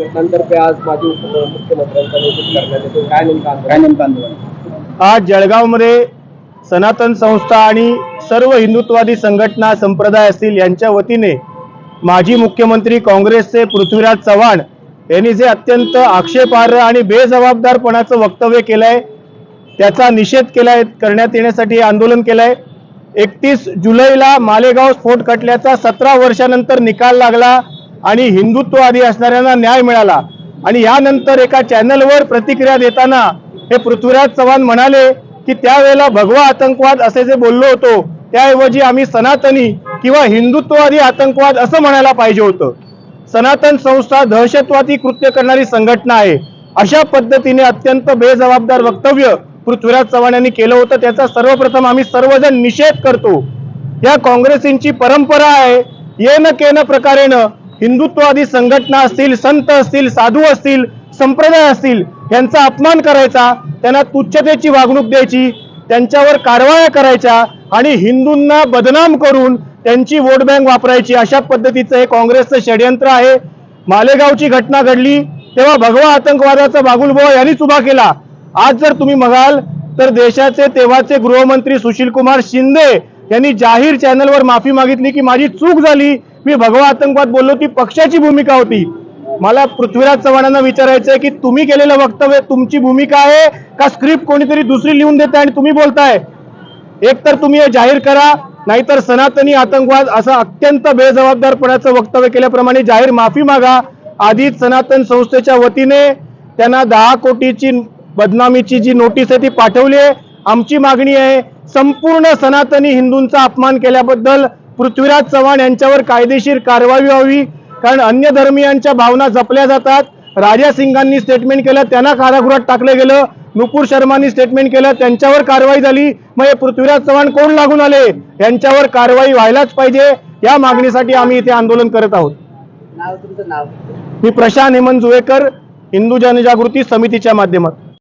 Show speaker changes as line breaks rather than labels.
ते आज माजी उपमुख्यमंत्र्यांचा करण्यात येतो काय नेमका
काय आंदोलन
आज जळगावमध्ये सनातन संस्था आणि सर्व हिंदुत्ववादी संघटना संप्रदाय असतील यांच्या वतीने माजी मुख्यमंत्री काँग्रेसचे पृथ्वीराज चव्हाण यांनी जे अत्यंत आक्षेपार्ह आणि बेजबाबदारपणाचं वक्तव्य केलंय त्याचा निषेध केलाय करण्यात येण्यासाठी आंदोलन केलंय. एकतीस जुलैला मालेगाव स्फोट खटल्याचा सतरा वर्षानंतर निकाल लागला. आणि हिंदुत्ववादी असणाऱ्यांना न्याय मिळाला. आणि यानंतर एका चॅनलवर प्रतिक्रिया देताना हे पृथ्वीराज चव्हाण म्हणाले की त्यावेळेला भगवा आतंकवाद असे जे बोललो होतो त्याऐवजी आम्ही सनातनी किंवा हिंदुत्ववादी आतंकवाद असं म्हणायला पाहिजे होतं. सनातन संस्था दहशतवादी कृत्य करणारी संघटना आहे. अशा पद्धतीने अत्यंत बेजबाबदार वक्तव्य पृथ्वीराज चव्हाण यांनी केलं होतं. त्याचा सर्वप्रथम आम्ही सर्वजण निषेध करतो. या काँग्रेसींची परंपरा आहे. येन केन प्रकारेनं हिंदुत्ववादी संघटना असतील संत असतील साधू असतील संप्रदाय असतील यांचा अपमान करायचा त्यांना तुच्छतेची वागणूक द्यायची त्यांच्यावर कारवाया करायच्या आणि हिंदूंना बदनाम करून त्यांची वोट बँक वापरायची अशा पद्धतीचं हे काँग्रेसचं षडयंत्र आहे. मालेगावची घटना घडली तेव्हा भगवा आतंकवादाचा बागुलबुवा यांनीच उभा केला. आज जर तुम्ही बघाल तर देशाचे तेव्हाचे गृहमंत्री सुशील कुमार शिंदे यांनी जाहीर चॅनलवर माफी मागितली की माझी चूक झाली मी भगवा आतंकवाद बोललो ती पक्षाची भूमिका होती. मला पृथ्वीराज चव्हाणांना विचारायचं आहे की तुम्ही केलेलं वक्तव्य तुमची भूमिका आहे का स्क्रिप्ट कोणीतरी दुसरी लिहून देते आणि तुम्ही बोलताय? एक तर तुम्ही हे जाहीर करा नाहीतर सनातनी आतंकवाद असं अत्यंत बेजबाबदारपणाचं वक्तव्य केल्याप्रमाणे जाहीर माफी मागा. आधीच सनातन संस्थेच्या वतीने त्यांना दहा कोटीची बदनामीची जी नोटीस आहे ती पाठवली आहे. आमची मागणी आहे संपूर्ण सनातनी हिंदूंचा अपमान केल्याबद्दल पृथ्वीराज चव्हाण यांच्यावर कायदेशीर कारवाई व्हावी कारण अन्य धर्मियांच्या भावना जपल्या जातात. राजा सिंगांनी स्टेटमेंट केलं त्यांना कारागृहात टाकलं गेलं. नुपूर शर्मांनी स्टेटमेंट केलं त्यांच्यावर कारवाई झाली. मग हे पृथ्वीराज चव्हाण कोण लागून आले? यांच्यावर कारवाई व्हायलाच पाहिजे. या मागणीसाठी आम्ही इथे आंदोलन करत आहोत. मी प्रशांत हेमंत जुवेकर हिंदू जनजागृती समितीच्या माध्यमात